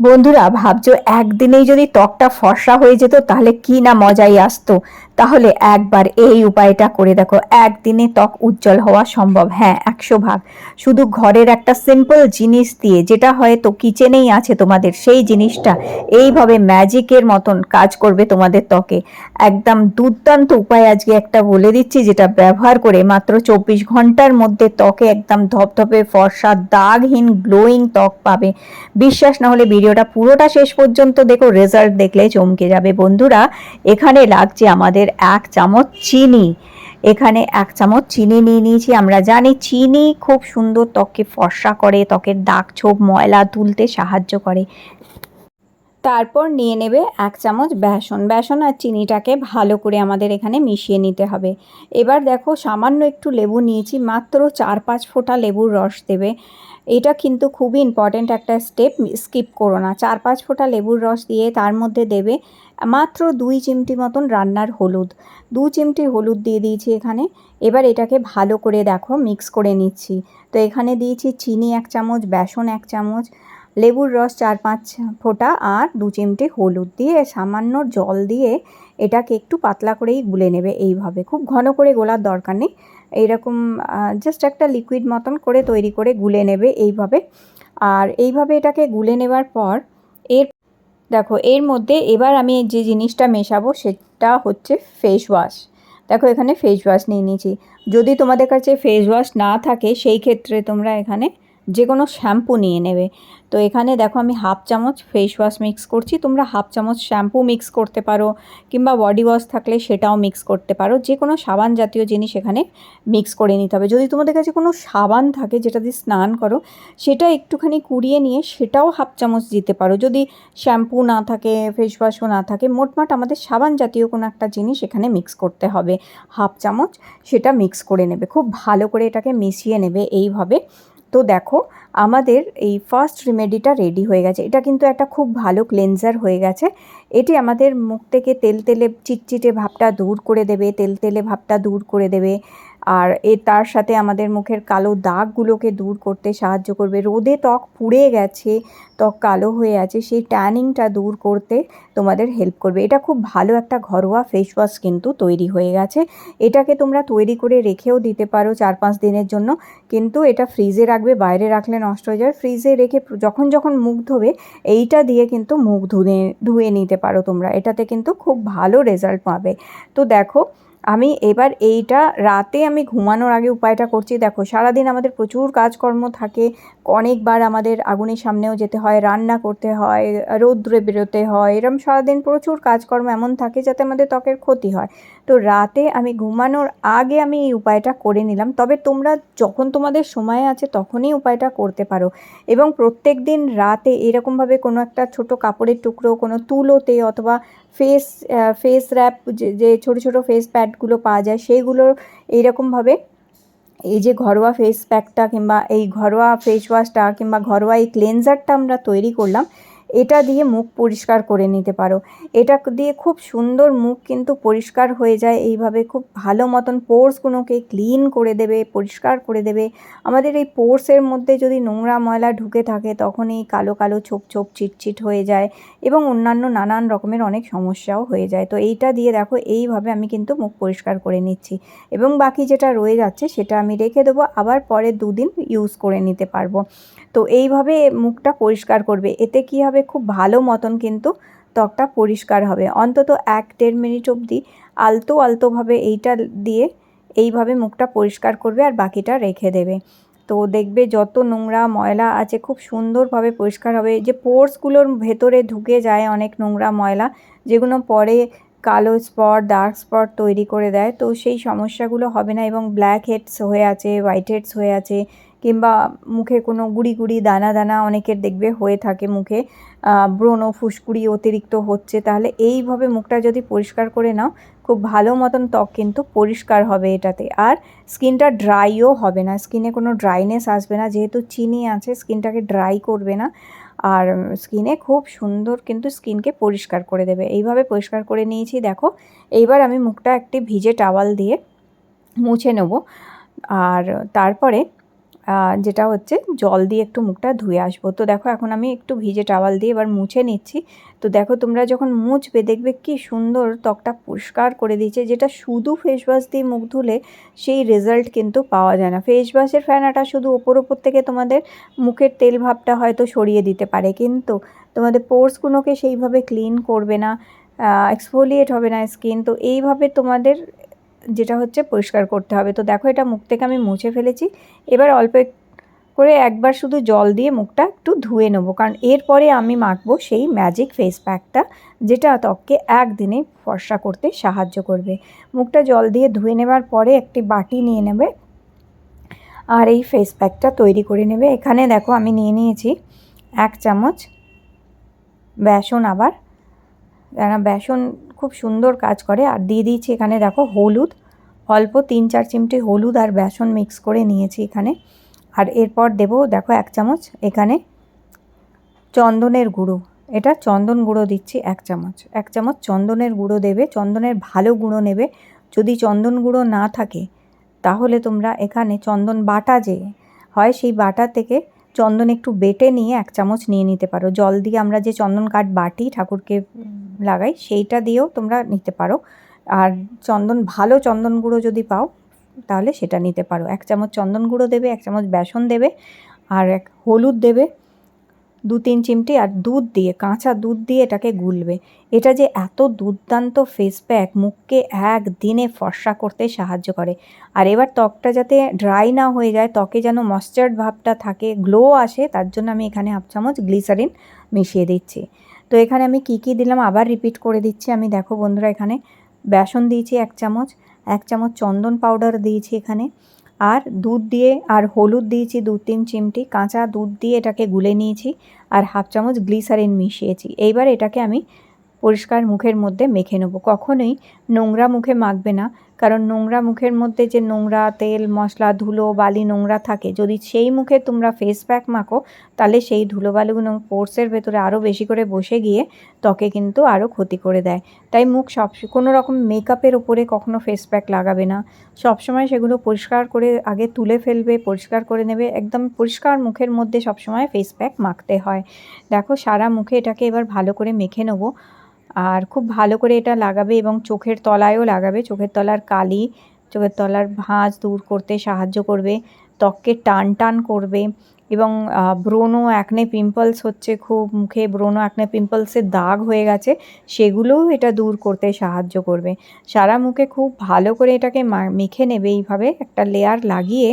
বন্ধুরা, ভাবছ একদিনেই যদি ত্বকটা ফর্সা হয়ে যেত, তাহলে কি না মজাই আসতো? তাহলে একবার এই উপায়টা করে দেখো, একদিনে ত্বক উজ্জ্বল হওয়া সম্ভব। হ্যাঁ একশো ভাগ। শুধু ঘরের একটা সিম্পল জিনিস দিয়ে, যেটা হয়তো কিচেনেই আছে তোমাদের, সেই জিনিসটা এইভাবে ম্যাজিকের মতন কাজ করবে তোমাদের ত্বকে। একদম দুর্দান্ত উপায় আজকে একটা বলে দিচ্ছি, যেটা ব্যবহার করে মাত্র চব্বিশ ঘণ্টার মধ্যে ত্বকে একদম ধপধপে ফর্সা, দাগহীন গ্লোয়িং ত্বক পাবে। বিশ্বাস না হলে ভিডিওটা পুরোটা শেষ পর্যন্ত দেখো রেজাল্ট দেখলে চমকে যাবে। বন্ধুরা, এখানে লাগছে আমাদের এক চামচ চিনি। এখানে এক চামচ চিনি নিয়ে নিয়েছি। আমরা জানি চিনি খুব সুন্দর ত্বককে ফর্সা করে, ত্বকের দাগ ছোপ, ময়লা তুলতে সাহায্য করে। তারপর নিয়ে নেবে এক চামচ বেসন। বেসন আর চিনিটাকে ভালো করে আমাদের এখানে মিশিয়ে নিতে হবে। এবার দেখো, সামান্য একটু লেবু নিয়েছি, মাত্র চার পাঁচ ফোঁটা লেবুর রস দেবে। এটা কিন্তু খুবই ইম্পর্ট্যান্ট একটা স্টেপ স্কিপ করো না। চার পাঁচ ফোঁটা লেবুর রস দিয়ে তার মধ্যে দেবে মাত্র দুই চিমটি মতন রান্নার হলুদ। দু চিমটি হলুদ দিয়ে দিয়েছি এখানে। এবার এটাকে ভালো করে দেখো মিক্স করে নিচ্ছি। তো এখানে দিয়েছি চিনি এক চামচ, বেসন এক চামচ, লেবুর রস চার পাঁচ ফোঁটা আর দু চিমটি হলুদ দিয়ে সামান্য জল দিয়ে এটাকে একটু পাতলা করেই গুলে নেবে এইভাবে। খুব ঘন করে গোলার দরকার নেই। এইরকম জাস্ট একটা লিকুইড মতন করে তৈরি করে গুলে নেবে এইভাবে। আর এইভাবে এটাকে গুলে নেবার পর, এর, দেখো, এর মধ্যে এবার আমি যে জিনিসটা মেশাবো সেটা হচ্ছে ফেস ওয়াশ দেখো, এখানে ফেস ওয়াশ নিয়ে নিয়েছি। যদি তোমাদের কাছে ফেস ওয়াশ না থাকে, সেই ক্ষেত্রে তোমরা এখানে যে কোনো শ্যাম্পু নিয়ে নেবে। তো এখানে দেখো আমি হাফ চামচ ফেস ওয়াশ মিক্স করছি। তোমরা হাফ চামচ শ্যাম্পু মিক্স করতে পারো কিংবা বডি ওয়াশ থাকলে সেটাও মিক্স করতে পারো। যে কোনো সাবান জাতীয় জিনিস এখানে মিক্স করে নিতে হবে। যদি তোমাদের কাছে কোনো সাবান থাকে যেটা দিয়ে স্নান করো, সেটা একটুখানি কুড়িয়ে নিয়ে সেটাও হাফ চামচ দিতে পারো। যদি শ্যাম্পু না থাকে ফেস ওয়াশও না থাকে, মোটমাট আমাদের সাবান জাতীয় কোনো একটা জিনিস এখানে মিক্স করতে হবে। হাফ চামচ সেটা মিক্স করে নেবে। খুব ভালো করে এটাকে মিশিয়ে নেবে এইভাবে। তো দেখো, আমাদের এই ফার্স্ট রেমেডিটা রেডি হয়ে গেছে। এটা কিন্তু একটা খুব ভালো ক্লেনজার হয়ে গেছে। এটি আমাদের মুখ থেকে তেল তেলে চিটচিটে ভাবটা দূর করে দেবে, তেল তেলে ভাবটা দূর করে দেবে। আর এ তার সাথে আমাদের মুখের কালো দাগগুলোকে দূর করতে সাহায্য করবে। রোদে ত্বক পুড়ে গেছে, ত্বক কালো হয়ে আছে, সেই ট্যানিংটা দূর করতে তোমাদের হেল্প করবে। এটা খুব ভালো একটা ঘরোয়া ফেস ওয়াশ কিন্তু তৈরি হয়ে গেছে। এটাকে তোমরা তৈরি করে রেখেও দিতে পারো চার পাঁচ দিনের জন্য। কিন্তু এটা ফ্রিজে রাখবে, বাইরে রাখলে নষ্ট হয়ে যাবে। ফ্রিজে রেখে যখন যখন মুখ ধোবে, এইটা দিয়ে কিন্তু মুখ ধুয়ে ধুয়ে নিতে পারো তোমরা। এটাতে কিন্তু খুব ভালো রেজাল্ট পাবে। তো দেখো আমি এবার এইটা রাতে আমি ঘুমানোর আগে উপায়টা করছি। দেখো, সারাদিন আমাদের প্রচুর কাজকর্ম থাকে। অনেকবার আমাদের আগুনের সামনেও যেতে হয়, রান্না করতে হয়, রৌদ্রে বেরোতে হয়। এরম সারাদিন প্রচুর কাজকর্ম এমন থাকে যাতে আমাদের ত্বকের ক্ষতি হয়। তো রাতে আমি ঘুমানোর আগে আমি এই উপায়টা করে নিলাম। তবে তোমরা যখন তোমাদের সময় আছে তখনই উপায়টা করতে পারো। এবং প্রত্যেক দিন রাতে এরকমভাবে কোনো একটা ছোট কাপড়ের টুকরো, কোনো তুলোতে অথবা ফেস ফেস র্যাপ যে ছোটো ছোটো ফেস প্যাডগুলো পাওয়া যায়, সেইগুলো এইরকমভাবে এই যে ঘরোয়া ফেস প্যাকটা কিংবা এই ঘরোয়া ফেস ওয়াশটা কিংবা ঘরোয়া এই ক্লেনজারটা আমরা তৈরি করলাম এটা দিয়ে মুখ পরিষ্কার করে নিতে পারো। এটা দিয়ে খুব সুন্দর মুখ কিন্তু পরিষ্কার হয়ে যায়। এইভাবে খুব ভালো মতন পোর্সগুলোকে ক্লিন করে দেবে, পরিষ্কার করে দেবে। আমাদের এই পোর্সের মধ্যে যদি নোংরা ময়লা ঢুকে থাকে তখন এই কালো কালো ছোপ ছোপ চিটচিট হয়ে যায় এবং অন্যান্য নানান রকমের অনেক সমস্যাও হয়ে যায়। তো এইটা দিয়ে দেখো, এইভাবে আমি কিন্তু মুখ পরিষ্কার করে নিচ্ছি। এবং বাকি যেটা রয়ে যাচ্ছে, সেটা আমি রেখে দেবো। আবার পরে দুদিন ইউজ করে নিতে পারব। তো এইভাবে মুখটা পরিষ্কার করবে। এতে কী হবে? খুব ভালো মতন কিন্তু ত্বকটা পরিষ্কার হবে। অন্তত এক দেড় মিনিট অবধি আলতো আলতোভাবে এইটা দিয়ে এইভাবে মুখটা পরিষ্কার করবে আর বাকিটা রেখে দেবে। তো দেখবে যত নোংরা ময়লা আছে খুব সুন্দরভাবে পরিষ্কার হবে। যে পোর্সগুলোর ভেতরে ঢুকে যায় অনেক নোংরা ময়লা, যেগুলো পরে কালো স্পট ডার্ক স্পট তৈরি করে দেয়। তো সেই সমস্যাগুলো হবে না এবং ব্ল্যাক হেডস হয়ে আছে হোয়াইট হেডস হয়ে আছে, কিংবা মুখে কোনো গুড়ি গুড়ি, দানা দানা অনেকের দেখবে হয়ে থাকে মুখে। ব্রণ ফুসকুড়ি অতিরিক্ত হচ্ছে, তাহলে এইভাবে মুখটা যদি পরিষ্কার করে নাও, খুব ভালো মতন ত্বক কিন্তু পরিষ্কার হবে এটাতে। আর স্কিনটা ড্রাইও হবে না, স্কিনে কোনো ড্রাইনেস আসবে না, যেহেতু চিনি আছে, স্কিনটাকে ড্রাই করবে না। আর স্কিনে খুব সুন্দর কিন্তু স্কিনকে পরিষ্কার করে দেবে। এইভাবে পরিষ্কার করে নিয়েছি, দেখো। এইবার আমি মুখটা একটি ভিজে টাওয়াল দিয়ে মুছে নেব। আর তারপরে যেটা হচ্ছে জল দিয়ে একটু মুখটা ধুয়ে আসব। তো দেখো এখন আমি একটু ভিজে টাওয়াল দিয়ে এবার মুছে নিচ্ছি। তো দেখো তোমরা যখন মুছবে দেখবে কি সুন্দর ত্বকটা পরিষ্কার করে দিয়েছে, যেটা শুধু ফেস ওয়াশ দিয়ে মুখ ধুলে সেই রেজাল্ট কিন্তু পাওয়া যায় না। ফেস ওয়াশের ফেনাটা শুধু ওপর ওপর থেকে তোমাদের মুখের তেল ভাবটা হয়তো সরিয়ে দিতে পারে, কিন্তু তোমাদের পোর্সগুলোকে সেইভাবে ক্লিন করবে না এক্সফোলিয়েট হবে না স্কিন তো এইভাবে তোমাদের যেটা হচ্ছে পরিষ্কার করতে হবে। তো দেখো এটা মুখ থেকে আমি মুছে ফেলেছি। এবার অল্প করে একবার শুধু জল দিয়ে মুখটা একটু ধুয়ে নেব। কারণ এরপরে আমি মাখবো সেই ম্যাজিক ফেস প্যাকটা যেটা ত্বককে একদিনে ফর্সা করতে সাহায্য করবে। মুখটা জল দিয়ে ধুয়ে নেবার পরে একটি বাটি নিয়ে নেবে আর এই ফেস প্যাকটা তৈরি করে নেবে। এখানে দেখো আমি নিয়ে নিয়েছি এক চামচ বেসন আবার। বেসন খুব সুন্দর কাজ করে। আর দিয়ে দিয়েছি এখানে দেখো হলুদ। অল্প তিন চার চিমটি হলুদ আর বেসন মিক্স করে নিয়েছি এখানে। আর এরপর দেবো দেখো এক চামচ এখানে চন্দনের গুঁড়ো। এটা চন্দন গুঁড়ো দিচ্ছি এক চামচ। এক চামচ চন্দনের গুঁড়ো দেবে। চন্দনের ভালো গুঁড়ো নেবে। যদি চন্দন গুঁড়ো না থাকে, তাহলে তোমরা এখানে চন্দন বাটা যে হয়, সেই বাটা থেকে চন্দন একটু বেটে নিয়ে এক চামচ নিয়ে নিতে পারো। জল দিয়ে আমরা যে চন্দন কাঠ বাটি ঠাকুরকে লাগাই, সেইটা দিয়েও তোমরা নিতে পারো। আর চন্দন, ভালো চন্দন গুঁড়ো যদি পাও, তাহলে সেটা নিতে পারো। এক চামচ চন্দন গুঁড়ো দেবে, এক চামচ বেসন দেবে, আর এক হলুদ দেবে। দু তিন চিমটি আর দুধ দিয়ে, কাঁচা দুধ দিয়ে এটাকে গুলবে। এটা যে এত দুর্দান্ত ফেস প্যাক মুখকে একদিনে ফর্সা করতে সাহায্য করে। আর এবার ত্বকটা যাতে ড্রাই না হয়ে যায়, ত্বকে যেন ময়েশ্চার্ড ভাবটা থাকে গ্লো আসে, তার জন্য আমি এখানে হাফ চামচ গ্লিসারিন মিশিয়ে দিচ্ছি। তো এখানে আমি কি কি দিলাম আবার রিপিট করে দিচ্ছি। আমি দেখো বন্ধুরা এখানে বেসন দিয়েছি এক চামচ এক চামচ চন্দন পাউডার দিয়েছি এখানে। আর দুধ দিয়ে আর হলুদ দিয়েছি দু তিন চিমটি, কাঁচা দুধ দিয়ে এটাকে গুলে নিয়েছি আর হাফ চামচ গ্লিসারিন মিশিয়েছি। এইবার এটাকে আমি পরিষ্কার মুখের মধ্যে মেখে নেব। কখনোই নোংরা মুখে মাখবে না। কারণ নোংরা মুখের মধ্যে যে নোংরা তেল, মশলা, ধুলো, বালি নোংরা থাকে, যদি সেই মুখে তোমরা ফেস প্যাক মাখো, তাহলে সেই ধুলো বালিগুলো পোর্সের ভেতরে আরও বেশি করে বসে গিয়ে ত্বকে কিন্তু আরও ক্ষতি করে দেয়। তাই মুখ সব, কোনো রকম মেকআপের ওপরে কখনো ফেস প্যাক লাগাবে না। সবসময় সেগুলো পরিষ্কার করে আগে তুলে ফেলবে, পরিষ্কার করে নেবে, একদম পরিষ্কার মুখের মধ্যে সবসময় ফেস প্যাক মাখতে হয়। দেখো, সারা মুখে এটাকে এবার ভালো করে মেখে নেব। আর খুব ভালো করে এটা লাগাবে এবং চোখের তলায়ও লাগাবে। চোখের তলার কালি, চোখের তলার ভাঁজ দূর করতে সাহায্য করবে। ত্বককে টান টান করবে এবং ব্রোনো অ্যাকনে পিম্পলস হচ্ছে খুব মুখে ব্রোনো অ্যাকনে পিম্পলসের দাগ হয়ে গেছে, সেগুলোও এটা দূর করতে সাহায্য করবে। সারা মুখে খুব ভালো করে এটাকে মেখে নেবে এইভাবে একটা লেয়ার লাগিয়ে,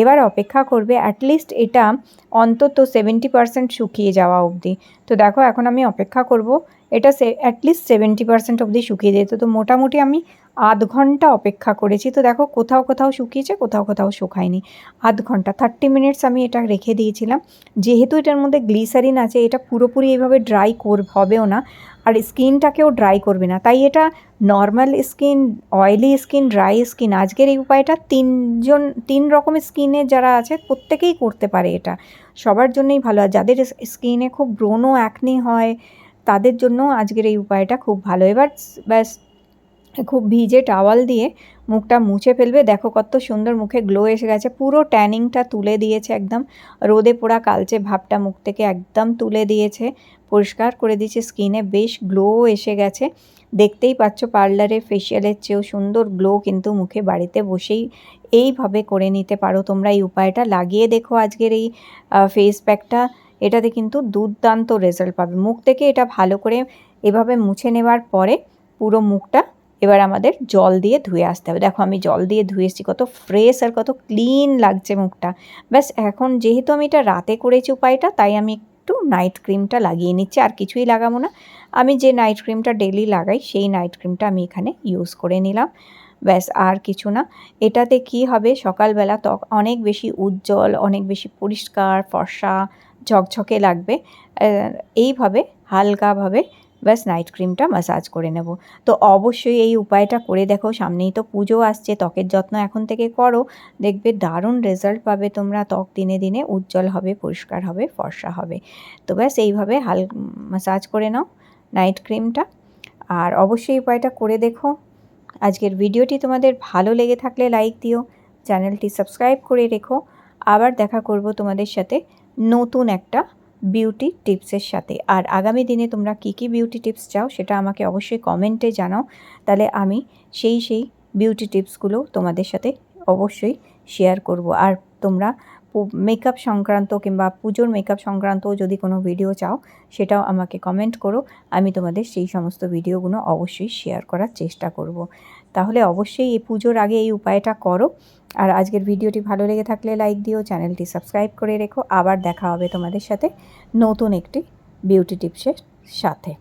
এবার অপেক্ষা করবে অ্যাটলিস্ট এটা অন্তত সেভেন্টি পার্সেন্ট শুকিয়ে যাওয়া অবধি। তো দেখো এখন আমি অপেক্ষা করব, এটা সে অ্যাটলিস্ট সেভেন্টি পার্সেন্ট অবধি শুকিয়ে যেত। তো মোটামুটি আমি আধ ঘণ্টা অপেক্ষা করেছি। তো দেখো কোথাও কোথাও শুকিয়েছে, কোথাও কোথাও শুকায়নি। আধ ঘণ্টা থার্টি মিনিটস আমি এটা রেখে দিয়েছিলাম। যেহেতু এটার মধ্যে গ্লিসারিন আছে, এটা পুরোপুরি এইভাবে ড্রাই কর হবেও না। আর স্কিনটাকেও ড্রাই করবে না। তাই এটা normal skin oily skin dry skin আজকের এই উপায়টা তিনজন, তিন রকম স্কিনে যারা আছে, প্রত্যেকেই করতে পারে এটা। সবার জন্যই ভালো। আর যাদের স্কিনে খুব ব্রণ অ্যাকনি হয়, তাদের জন্য আজকের এই উপায়টা খুব ভালো। এবার ব্যাস, খুব ভিজে টাওয়াল দিয়ে মুখটা মুছে ফেলবে। দেখো কত সুন্দর মুখে গ্লো এসে গেছে। পুরো ট্যানিংটা তুলে দিয়েছে একদম। রোদে পোড়া কালচে ভাবটা মুখ থেকে একদম তুলে দিয়েছে। পরিষ্কার করে দিয়েছে স্কিনে বেশ গ্লো এসে গেছে। দেখতেই পাচ্ছ পার্লারে ফেশিয়ালের চেয়েও সুন্দর গ্লো কিন্তু মুখে বাড়িতে বসেই এইভাবে করে নিতে পারো তোমরা। এই উপায়টা লাগিয়ে দেখো আজকের এই ফেস প্যাকটা এটাতে কিন্তু দুর্দান্ত রেজাল্ট পাবে। মুখ থেকে এটা ভালো করে এভাবে মুছে নেবার পরে পুরো মুখটা এবার আমাদের জল দিয়ে ধুয়ে আসতে হবে। দেখো আমি জল দিয়ে ধুয়ে এসেছি, কত ফ্রেশ আর কত ক্লিন লাগছে মুখটা। ব্যাস, এখন যেহেতু আমি এটা রাতে করেছি উপায়টা, তাই আমি একটু নাইট ক্রিমটা লাগিয়ে নিচ্ছি, আর কিছুই লাগাবো না। আমি যে নাইট ক্রিমটা ডেলি লাগাই, সেই নাইট ক্রিমটা আমি এখানে ইউজ করে নিলাম। ব্যাস, আর কিছু না। এটাতে কি হবে? সকালবেলা ত্বক অনেক বেশি উজ্জ্বল, অনেক বেশি পরিষ্কার, ফর্সা, ঝকঝকে লাগবে। এইভাবে, হালকাভাবে ব্যাস নাইট ক্রিমটা ম্যাসাজ করে নেব। তো অবশ্যই এই উপায়টা করে দেখো, সামনেই তো পুজো আসছে, ত্বকের যত্ন এখন থেকে করো। দেখবে দারুণ রেজাল্ট পাবে তোমরা, ত্বক দিনে দিনে উজ্জ্বল হবে, পরিষ্কার হবে, ফর্সা হবে। তো ব্যাস, এইভাবে হাল ম্যাসাজ করে নাও নাইট ক্রিমটা আর অবশ্যই উপায়টা করে দেখো। আজকের ভিডিওটি তোমাদের ভালো লেগে থাকলে লাইক দিও চ্যানেলটি সাবস্ক্রাইব করে রেখো। আবার দেখা করব তোমাদের সাথে নতুন একটা বিউটি টিপসের সাথে। আর আগামী দিনে তোমরা কী কী বিউটি টিপস চাও সেটা আমাকে অবশ্যই কমেন্টে জানাও। তাহলে আমি সেই সেই বিউটি টিপসগুলো তোমাদের সাথে অবশ্যই শেয়ার করব। আর তোমরা মেকআপ সংক্রান্ত কিংবা পুজোর মেকআপ সংক্রান্ত যদি কোনো ভিডিও চাও, সেটাও আমাকে কমেন্ট করো। আমি তোমাদের সেই সমস্ত ভিডিওগুলো অবশ্যই শেয়ার করার চেষ্টা করব। তাহলে অবশ্যই এই পুজোর আগে এই উপায়টা করো। আর আজকের ভিডিওটি ভালো লেগে থাকলে লাইক দিও, চ্যানেলটি সাবস্ক্রাইব করে রেখো। আবার দেখা হবে তোমাদের সাথে নতুন একটি বিউটি টিপসের সাথে।